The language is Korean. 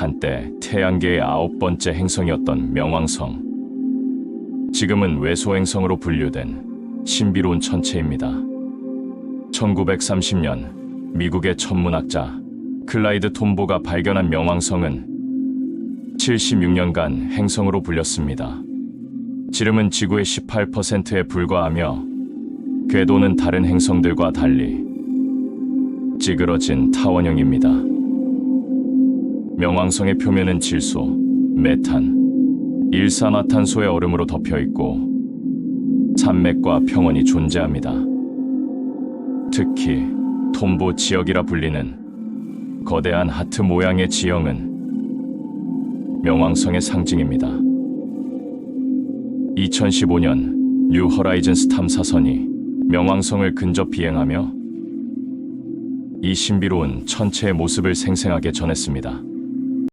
한때 태양계의 아홉 번째 행성이었던 명왕성. 지금은 외소행성으로 분류된 신비로운 천체입니다. 1930년 미국의 천문학자 클라이드 톰보가 발견한 명왕성은 76년간 행성으로 불렸습니다. 지름은 지구의 18%에 불과하며 궤도는 다른 행성들과 달리 찌그러진 타원형입니다. 명왕성의 표면은 질소, 메탄, 일산화탄소의 얼음으로 덮여 있고 산맥과 평원이 존재합니다. 특히 톰보 지역이라 불리는 거대한 하트 모양의 지형은 명왕성의 상징입니다. 2015년 뉴 허라이즌스 탐사선이 명왕성을 근접 비행하며 이 신비로운 천체의 모습을 생생하게 전했습니다.